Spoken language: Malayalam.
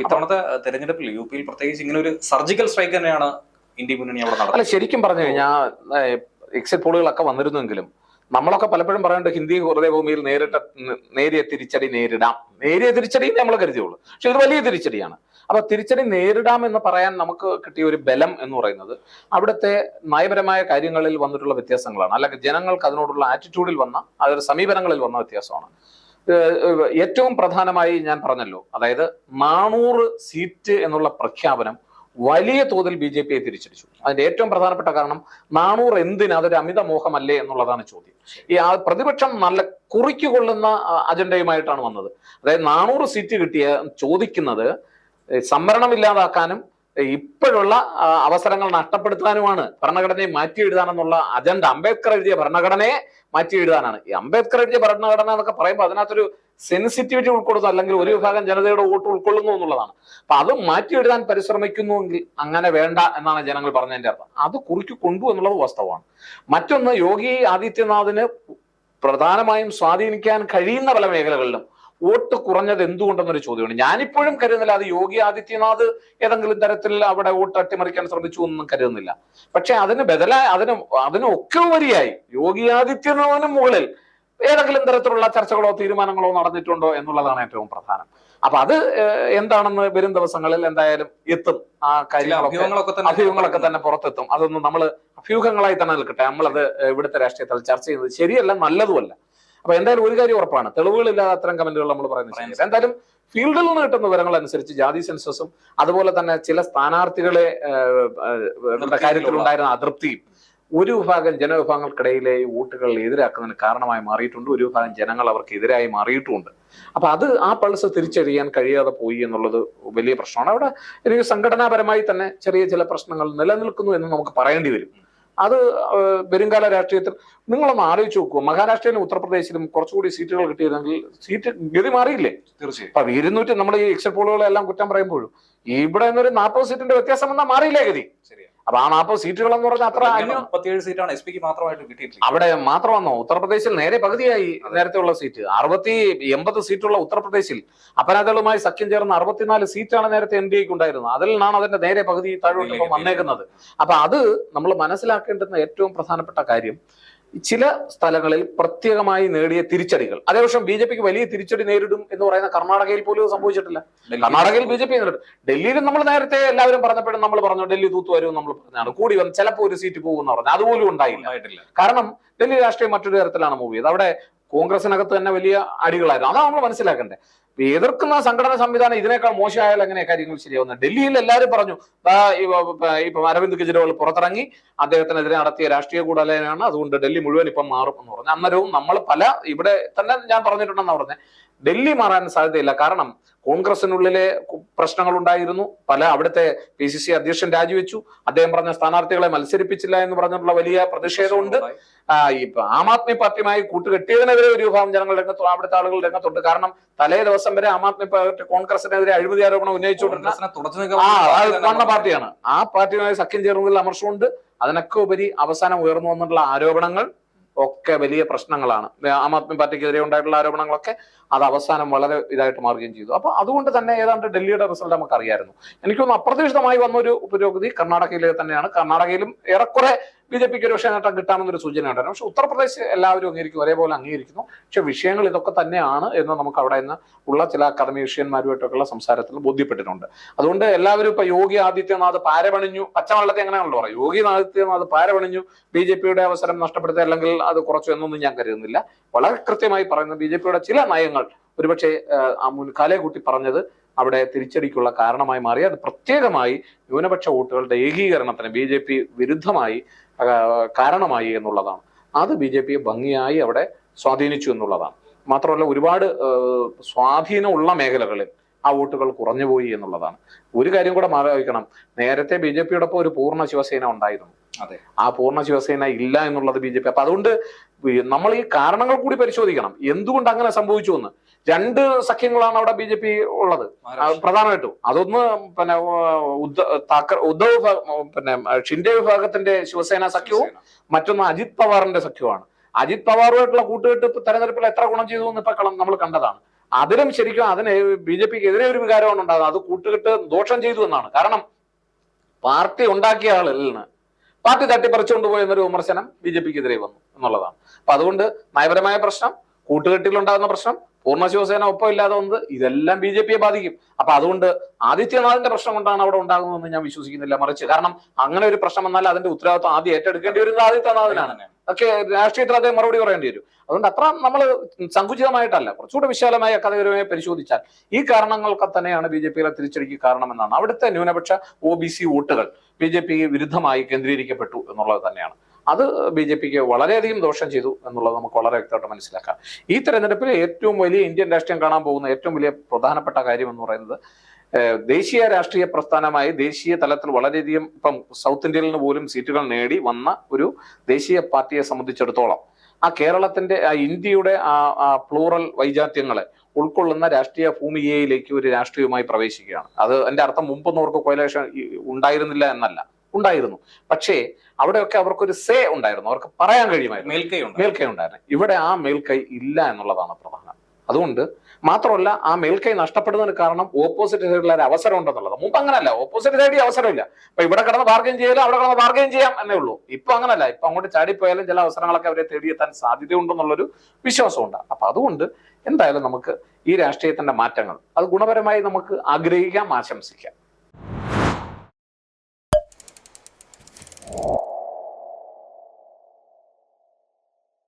ഇത്തവണത്തെ തെരഞ്ഞെടുപ്പിൽ യു പിയിൽ പ്രത്യേകിച്ച് ഇങ്ങനെ ഒരു സർജിക്കൽ സ്ട്രൈക്ക് തന്നെയാണ് ഇന്ത്യ മുന്നണി അവിടെ നടന്നത് അല്ല ശരിക്കും പറഞ്ഞു കഴിഞ്ഞാൽ എക്സിറ്റ് പോളുകളൊക്കെ വന്നിരുന്നെങ്കിലും നമ്മളൊക്കെ പലപ്പോഴും പറയുന്നുണ്ട് ഹിന്ദി ഹൃദയഭൂമിയിൽ നേരിട്ട നേരിയ തിരിച്ചടി നേരിടാം. നേരിയ തിരിച്ചടി നമ്മൾ കരുതിയുള്ളൂ. പക്ഷെ ഇത് വലിയ തിരിച്ചടിയാണ്. അപ്പൊ തിരിച്ചടി നേരിടാം എന്ന് പറയാൻ നമുക്ക് കിട്ടിയ ഒരു ബലം എന്ന് പറയുന്നത് അവിടുത്തെ നയപരമായ കാര്യങ്ങളിൽ വന്നിട്ടുള്ള വ്യത്യാസങ്ങളാണ്. അല്ലെങ്കിൽ ജനങ്ങൾക്ക് അതിനോടുള്ള ആറ്റിറ്റ്യൂഡിൽ വന്ന അതൊരു സമീപനങ്ങളിൽ വന്ന വ്യത്യാസമാണ്. ഏറ്റവും പ്രധാനമായി ഞാൻ പറഞ്ഞല്ലോ. അതായത് നാനൂറ് സീറ്റ് എന്നുള്ള പ്രഖ്യാപനം വലിയ തോതിൽ ബി ജെ പിയെ തിരിച്ചടിച്ചു. അതിന്റെ ഏറ്റവും പ്രധാനപ്പെട്ട കാരണം നാനൂറ് എന്തിന് അതൊരു അമിത മോഹമല്ലേ എന്നുള്ളതാണ് ചോദ്യം. ഈ ആ പ്രതിപക്ഷം നല്ല കുറിക്കൊള്ളുന്ന അജണ്ടയുമായിട്ടാണ് വന്നത്. അതായത് നാനൂറ് സീറ്റ് കിട്ടിയ ചോദിക്കുന്നത് സംവരണം ഇല്ലാതാക്കാനും ഇപ്പോഴുള്ള അവസരങ്ങൾ നഷ്ടപ്പെടുത്താനുമാണ് ഭരണഘടനയെ മാറ്റി എഴുതാനെന്നുള്ള അജണ്ട. അംബേദ്കർ എഴുതിയ ഭരണഘടനയെ മാറ്റി എഴുതാനാണ് ഈ അംബേദ്കർ എഴുതിയ ഭരണഘടന എന്നൊക്കെ പറയുമ്പോൾ അതിനകത്തൊരു സെൻസിറ്റിവിറ്റി ഉൾക്കൊള്ളുന്നു അല്ലെങ്കിൽ ഒരു വിഭാഗം ജനതയുടെ വോട്ട് ഉൾക്കൊള്ളുന്നു എന്നുള്ളതാണ്. അപ്പൊ അത് മാറ്റി എഴുതാൻ പരിശ്രമിക്കുന്നുവെങ്കിൽ അങ്ങനെ വേണ്ട എന്നാണ് ജനങ്ങൾ പറഞ്ഞതിന്റെ അർത്ഥം. അത് കുറിക്ക് കൊണ്ടു എന്നുള്ളത് വാസ്തവമാണ്. മറ്റൊന്ന് യോഗി ആദിത്യനാഥിന് പ്രധാനമായും സ്വാധീനിക്കാൻ കഴിയുന്ന പല മേഖലകളിലും വോട്ട് കുറഞ്ഞത് എന്തുകൊണ്ടെന്നൊരു ചോദ്യമാണ്. ഞാനിപ്പോഴും കരുതുന്നില്ല അത് യോഗി ആദിത്യനാഥ് ഏതെങ്കിലും തരത്തിൽ അവിടെ വോട്ട് അട്ടിമറിക്കാൻ ശ്രമിച്ചു എന്നൊന്നും കരുതുന്നില്ല. പക്ഷെ അതിന് ബദലായി അതിന് അതിനൊക്കെ ഒക്കെ ഉപരിയായി യോഗി ആദിത്യനാഥിന് മുകളിൽ ഏതെങ്കിലും തരത്തിലുള്ള ചർച്ചകളോ തീരുമാനങ്ങളോ നടന്നിട്ടുണ്ടോ എന്നുള്ളതാണ് ഏറ്റവും പ്രധാനം. അപ്പൊ അത് എന്താണെന്ന് വരും ദിവസങ്ങളിൽ എന്തായാലും എത്തും. ആ കാര്യങ്ങളൊക്കെ അഭ്യൂഹങ്ങളൊക്കെ തന്നെ പുറത്തെത്തും. അതൊന്നും നമ്മൾ അഭ്യൂഹങ്ങളായി തന്നെ നിൽക്കട്ടെ. നമ്മളത് ഇവിടുത്തെ രാഷ്ട്രീയത്തിൽ ചർച്ച ചെയ്യുന്നത് ശരിയല്ല നല്ലതുമല്ല. അപ്പൊ എന്തായാലും ഒരു കാര്യം ഉറപ്പാണ്. തെളിവുകളില്ലാതെ അത്തരം കമന്റുകൾ നമ്മൾ പറയുന്നത്. എന്തായാലും ഫീൽഡിൽ നിന്ന് കിട്ടുന്ന വിവരങ്ങൾ അനുസരിച്ച് ജാതി സെൻസസും അതുപോലെ തന്നെ ചില സ്ഥാനാർത്ഥികളെ കാര്യത്തിലുണ്ടായിരുന്ന അതൃപ്തിയും ഒരു വിഭാഗം ജനവിഭാഗങ്ങൾക്കിടയിലെ വോട്ടുകൾ എതിരാക്കുന്നതിന് കാരണമായി മാറിയിട്ടുണ്ട്. ഒരു വിഭാഗം ജനങ്ങൾ അവർക്ക് എതിരായി മാറിയിട്ടുമുണ്ട്. അപ്പൊ അത് ആ പൾസ് തിരിച്ചറിയാൻ കഴിയാതെ പോയി എന്നുള്ളത് വലിയ പ്രശ്നമാണ്. അവിടെ എനിക്ക് സംഘടനാപരമായി തന്നെ ചെറിയ ചില പ്രശ്നങ്ങൾ നിലനിൽക്കുന്നു എന്ന് നമുക്ക് പറയേണ്ടി വരും. അത് വരുംകാല രാഷ്ട്രീയത്തിൽ നിങ്ങളൊന്ന് ആലോചിച്ച് നോക്കുക മഹാരാഷ്ട്രയിലും ഉത്തർപ്രദേശിലും കുറച്ചുകൂടി സീറ്റുകൾ കിട്ടിയിരുന്നെങ്കിൽ സീറ്റ് ഗതി മാറിയില്ലേ? തീർച്ചയായും. അപ്പൊ ഇരുന്നൂറ്റി നമ്മൾ ഈ എക്സിറ്റ് പോളുകളെല്ലാം കുറ്റം പറയുമ്പോഴും ഇവിടെ നിന്നൊരു നാൽപ്പത് സീറ്റിന്റെ വ്യത്യാസം വന്നാൽ മാറിയില്ലേ ഗതി? ശരിയാണ് അപ്പൊ ആ നാൽപ്പത് സീറ്റുകൾ എന്ന് പറഞ്ഞാൽ അത്ര മുപ്പത്തിയേഴ് സീറ്റാണ് എസ് പിക്ക് മാത്രമായിട്ട് കിട്ടിയിട്ടില്ല. അവിടെ മാത്രമാണോ? ഉത്തർപ്രദേശിൽ നേരെ പകുതിയായി നേരത്തെ ഉള്ള സീറ്റ്. അറുപത്തി എൺപത് സീറ്റുള്ള ഉത്തർപ്രദേശിൽ അപരാധികളുമായി സഖ്യം ചേർന്ന അറുപത്തിനാല് സീറ്റാണ് നേരത്തെ എൻ ഡി എക്ക് ഉണ്ടായിരുന്നത്. അതിൽ നിന്നാണ് അതിന്റെ നേരെ പകുതി താഴോട്ട് വന്നേക്കുന്നത്. അപ്പൊ അത് നമ്മൾ മനസ്സിലാക്കേണ്ടുന്ന ഏറ്റവും പ്രധാനപ്പെട്ട കാര്യം ചില സ്ഥലങ്ങളിൽ പ്രത്യേകമായി നേടിയ തിരിച്ചടികൾ. അതേപക്ഷം ബി ജെ പിക്ക് വലിയ തിരിച്ചടി നേരിടും എന്ന് പറയുന്ന കർണാടകയിൽ പോലും സംഭവിച്ചിട്ടില്ല. കർണാടകയിൽ ബി ജെ പി നേരിടും. ഡൽഹിയിലും നമ്മൾ നേരത്തെ എല്ലാവരും പറഞ്ഞപ്പോഴും നമ്മൾ പറഞ്ഞു ഡൽഹി തൂത്തു വരും നമ്മൾ പറഞ്ഞാണ് കൂടി വന്ന് ചിലപ്പോൾ ഒരു സീറ്റ് പോകുമെന്ന് പറഞ്ഞു. അതുപോലും ഉണ്ടായില്ല. കാരണം ഡൽഹി രാഷ്ട്രീയം മറ്റൊരു തരത്തിലാണ് മൂവ് ചെയ്തത്. അവിടെ കോൺഗ്രസിനകത്ത് തന്നെ വലിയ അടികളായിരുന്നു. അതാണ് നമ്മൾ മനസ്സിലാക്കേണ്ടത്. എതിർക്കുന്ന സംഘടന സംവിധാനം ഇതിനേക്കാൾ മോശമായാൽ എങ്ങനെ കാര്യങ്ങൾ ശരിയാവുന്നത് ഡൽഹിയിൽ എല്ലാവരും പറഞ്ഞു ഇപ്പ- അരവിന്ദ് കെജ്രിവാൾ പുറത്തിറങ്ങി അദ്ദേഹത്തിനെതിരെ നടത്തിയ രാഷ്ട്രീയ കൂടാലോചനയാണ് അതുകൊണ്ട് ഡൽഹി മുഴുവൻ ഇപ്പം മാറും എന്ന് പറഞ്ഞു. അന്നേരവും നമ്മൾ പല ഇവിടെ തന്നെ ഞാൻ പറഞ്ഞിട്ടുണ്ടെന്ന് പറഞ്ഞത് ഡൽഹി മാറാൻ സാധ്യതയില്ല. കാരണം കോൺഗ്രസിനുള്ളിലെ പ്രശ്നങ്ങൾ ഉണ്ടായിരുന്നു. പല അവിടുത്തെ പി സി സി അധ്യക്ഷൻ രാജിവെച്ചു. അദ്ദേഹം പറഞ്ഞ സ്ഥാനാർത്ഥികളെ മത്സരിപ്പിച്ചില്ല എന്ന് പറഞ്ഞിട്ടുള്ള വലിയ പ്രതിഷേധമുണ്ട്. ഇപ്പൊ ആം ആദ്മി പാർട്ടിയുമായി കൂട്ടുകെട്ടിയതിനെതിരെ ഒരു വിഭാഗം ജനങ്ങൾ രംഗത്ത് അവിടുത്തെ ആളുകൾ രംഗത്തുണ്ട്. കാരണം തലേ ദിവസം വരെ ആം ആദ്മി പാർട്ടി കോൺഗ്രസിനെതിരെ അഴിമതി ആരോപണം ഉന്നയിച്ചുകൊണ്ടിരുന്ന ആ വന്ന പാർട്ടിയാണ്. ആ പാർട്ടിയുമായി സഖ്യം ചേർന്നതിൽ അമർഷമുണ്ട്. അതിനൊക്കെ ഉപരി അവസാനം ഉയർന്നു വന്നിട്ടുള്ള ആരോപണങ്ങൾ ഒക്കെ വലിയ പ്രശ്നങ്ങളാണ്. ആം ആദ്മി പാർട്ടിക്കെതിരെ ഉണ്ടായിട്ടുള്ള ആരോപണങ്ങളൊക്കെ അത് അവസാനം വളരെ ഇതായിട്ട് മാറുകയും ചെയ്തു. അപ്പൊ അതുകൊണ്ട് തന്നെ ഏതാണ്ട് ഡൽഹിയുടെ റിസൾട്ട് നമുക്ക് അറിയായിരുന്നു എനിക്കൊന്ന് അപ്രതീക്ഷിതമായി വന്നൊരു പുരോഗതി കർണാടകയിലെ തന്നെയാണ്. കർണാടകയിലും ഏറെക്കുറെ ബി ജെ പിക്ക് ഒരു പക്ഷേ നേട്ടം കിട്ടാമെന്നൊരു സൂചന ഉണ്ടായിരുന്നു പക്ഷെ ഉത്തർപ്രദേശ് എല്ലാവരും അംഗീകരിക്കും ഒരേപോലെ അംഗീകരിക്കുന്നു. പക്ഷെ വിഷയങ്ങൾ ഇതൊക്കെ തന്നെയാണ് എന്ന് നമുക്ക് അവിടെ നിന്ന് ഉള്ള ചില അക്കാദമീഷ്യന്മാരുമായിട്ടൊക്കെയുള്ള സംസാരത്തിൽ ബോധ്യപ്പെട്ടിട്ടുണ്ട്. അതുകൊണ്ട് എല്ലാവരും ഇപ്പൊ യോഗി ആദിത്യനാഥ് പാരപണിഞ്ഞു. പച്ചവെള്ളത്തെ എങ്ങനെയാണല്ലോ പറയാം യോഗി ആദിത്യനാഥ് പാരപണിഞ്ഞു. ബി ജെ പിയുടെ അവസരം നഷ്ടപ്പെടുത്തി അല്ലെങ്കിൽ അത് കുറച്ചു എന്നൊന്നും ഞാൻ കരുതുന്നില്ല. വളരെ കൃത്യമായി പറയുന്നത് ബി ജെ പിയുടെ ചില നയങ്ങൾ ഒരുപക്ഷെ മുൻകാലയെ കൂട്ടി പറഞ്ഞത് അവിടെ തിരിച്ചടിക്കുള്ള കാരണമായി മാറി. അത് പ്രത്യേകമായി ന്യൂനപക്ഷ വോട്ടുകളുടെ ഏകീകരണത്തിന് ബി ജെ പി വിരുദ്ധമായി കാരണമായി എന്നുള്ളതാണ്. അത് ബി ജെ പിയെ ഭംഗിയായി അവിടെ സ്വാധീനിച്ചു എന്നുള്ളതാണ്. മാത്രമല്ല ഒരുപാട് സ്വാധീനമുള്ള മേഖലകളിൽ ആ വോട്ടുകൾ കുറഞ്ഞുപോയി എന്നുള്ളതാണ്. ഒരു കാര്യം കൂടെ ആലോചിക്കണം നേരത്തെ ബി ജെ പിയോടൊപ്പം ഒരു പൂർണ ശിവസേന ഉണ്ടായിരുന്നു. അതെ. ആ പൂർണ ശിവസേന ഇല്ല എന്നുള്ളത് ബി ജെ പി. അപ്പൊ അതുകൊണ്ട് നമ്മൾ ഈ കാരണങ്ങൾ കൂടി പരിശോധിക്കണം. എന്തുകൊണ്ട് അങ്ങനെ സംഭവിച്ചു എന്ന് രണ്ട് സഖ്യങ്ങളാണ് അവിടെ ബി ജെ പി ഉള്ളത്. പ്രധാനമായിട്ടും. അതൊന്ന് പിന്നെ ഉദ്ധ- ഉദ്ധവ് പിന്നെ ഷിൻഡെ വിഭാഗത്തിന്റെ ശിവസേന സഖ്യവും മറ്റൊന്ന് അജിത് പവാറിന്റെ സഖ്യവുമാണ്. അജിത് പവാറുമായിട്ടുള്ള കൂട്ടുകെട്ട് ഇപ്പൊ തെരഞ്ഞെടുപ്പിൽ എത്ര ഗുണം ചെയ്തു എന്ന് ഇപ്പൊ നമ്മൾ കണ്ടതാണ്. അതിലും ശരിക്കും അതിന് ബി ജെ പിക്ക് എതിരെ ഒരു വികാരമാണ് ഉണ്ടാകുന്നത്. അത് കൂട്ടുകെട്ട് ദോഷം ചെയ്തു എന്നാണ്. കാരണം പാർട്ടി ഉണ്ടാക്കിയ ആളിൽ നിന്ന് പാർട്ടി തട്ടിപ്പറിച്ചുകൊണ്ട് പോയെന്നൊരു വിമർശനം ബി ജെ പിക്ക് എതിരെ വന്നു എന്നുള്ളതാണ്. അപ്പൊ അതുകൊണ്ട് നയപരമായ പ്രശ്നം കൂട്ടുകെട്ടിൽ ഉണ്ടാകുന്ന പ്രശ്നം പൂർണ ശിവസേന ഒപ്പം ഇല്ലാതെ വന്നത് ഇതെല്ലാം ബി ജെ പിയെ ബാധിക്കും. അപ്പൊ അതുകൊണ്ട് ആദിത്യനാഥിന്റെ പ്രശ്നം കൊണ്ടാണ് അവിടെ ഉണ്ടാകുന്നതെന്ന് ഞാൻ വിശ്വസിക്കുന്നില്ല മറിച്ച്. കാരണം അങ്ങനെ ഒരു പ്രശ്നം വന്നാൽ അതിന്റെ ഉത്തരവാദിത്വം ആദ്യം ഏറ്റെടുക്കേണ്ടി വരുന്നത് ആദിത്യനാഥിനാണ്. ഒക്കെ രാഷ്ട്രീയത്തിൽ അദ്ദേഹം മറുപടി പറയേണ്ടി വരും. അതുകൊണ്ട് അത്ര നമ്മൾ സങ്കുചിതമായിട്ടല്ല കുറച്ചുകൂടെ വിശാലമായ കഥകരമായി പരിശോധിച്ചാൽ ഈ കാരണങ്ങളൊക്കെ തന്നെയാണ് ബി ജെ പിയിലെ തിരിച്ചടിക്ക് കാരണമെന്നാണ്. അവിടുത്തെ ന്യൂനപക്ഷ ഒ ബി സി വോട്ടുകൾ ബി ജെ പി വിരുദ്ധമായി കേന്ദ്രീകരിക്കപ്പെട്ടു എന്നുള്ളത് തന്നെയാണ്. അത് ബി ജെ പിക്ക് വളരെയധികം ദോഷം ചെയ്തു എന്നുള്ളത് നമുക്ക് വളരെ വ്യക്തമായിട്ട് മനസ്സിലാക്കാം. ഈ തെരഞ്ഞെടുപ്പിൽ ഏറ്റവും വലിയ ഇന്ത്യൻ രാഷ്ട്രീയം കാണാൻ പോകുന്ന ഏറ്റവും വലിയ പ്രധാനപ്പെട്ട കാര്യം എന്ന് പറയുന്നത് ദേശീയ രാഷ്ട്രീയ പ്രസ്ഥാനമായി ദേശീയ തലത്തിൽ വളരെയധികം ഇപ്പം സൗത്ത് ഇന്ത്യയിൽ നിന്ന് പോലും സീറ്റുകൾ നേടി വന്ന ഒരു ദേശീയ പാർട്ടിയെ സംബന്ധിച്ചിടത്തോളം ആ കേരളത്തിന്റെ ആ ഇന്ത്യയുടെ ആ പ്ലൂറൽ വൈജാത്യങ്ങളെ ഉൾക്കൊള്ളുന്ന രാഷ്ട്രീയ ഭൂമികയിലേക്ക് ഒരു രാഷ്ട്രീയവുമായി പ്രവേശിക്കുകയാണ്. അത് എന്റെ അർത്ഥം മുമ്പൊന്നും അവർക്ക് കൊയലേഷൻ ഉണ്ടായിരുന്നില്ല എന്നല്ല. ഉണ്ടായിരുന്നു. പക്ഷേ അവിടെയൊക്കെ അവർക്കൊരു സേ ഉണ്ടായിരുന്നു. അവർക്ക് പറയാൻ കഴിയുമായിരുന്നു. മേൽക്കൈ മേൽക്കൈ ഉണ്ടായിരുന്നു. ഇവിടെ ആ മേൽക്കൈ ഇല്ല എന്നുള്ളതാണ് പ്രധാനം. അതുകൊണ്ട് മാത്രമല്ല ആ മേൽക്കൈ നഷ്ടപ്പെടുന്നതിന് കാരണം ഓപ്പോസിറ്റ് സൈഡിൽ ഒരു അവസരം ഉണ്ടെന്നുള്ളത്. മുമ്പ് അങ്ങനല്ല. ഓപ്പോസിറ്റ് സൈഡിൽ അവസരമില്ല. അപ്പൊ ഇവിടെ കിടന്ന് ബാർഗെയിൻ ചെയ്യാലും അവിടെ കിടന്ന് ബാർഗെയിൻ ചെയ്യാം എന്നേ ഉള്ളൂ. ഇപ്പൊ അങ്ങനല്ല. ഇപ്പൊ അങ്ങോട്ട് ചാടിപ്പോയാലും ചില അവസരങ്ങളൊക്കെ അവരെ തേടിയെത്താൻ സാധ്യതയുണ്ടെന്നുള്ളൊരു വിശ്വാസമുണ്ട്. അപ്പൊ അതുകൊണ്ട് എന്തായാലും നമുക്ക് ഈ രാഷ്ട്രീയത്തിന്റെ മാറ്റങ്ങൾ അത് ഗുണപരമായി നമുക്ക് ആഗ്രഹിക്കാം ആശംസിക്കാം.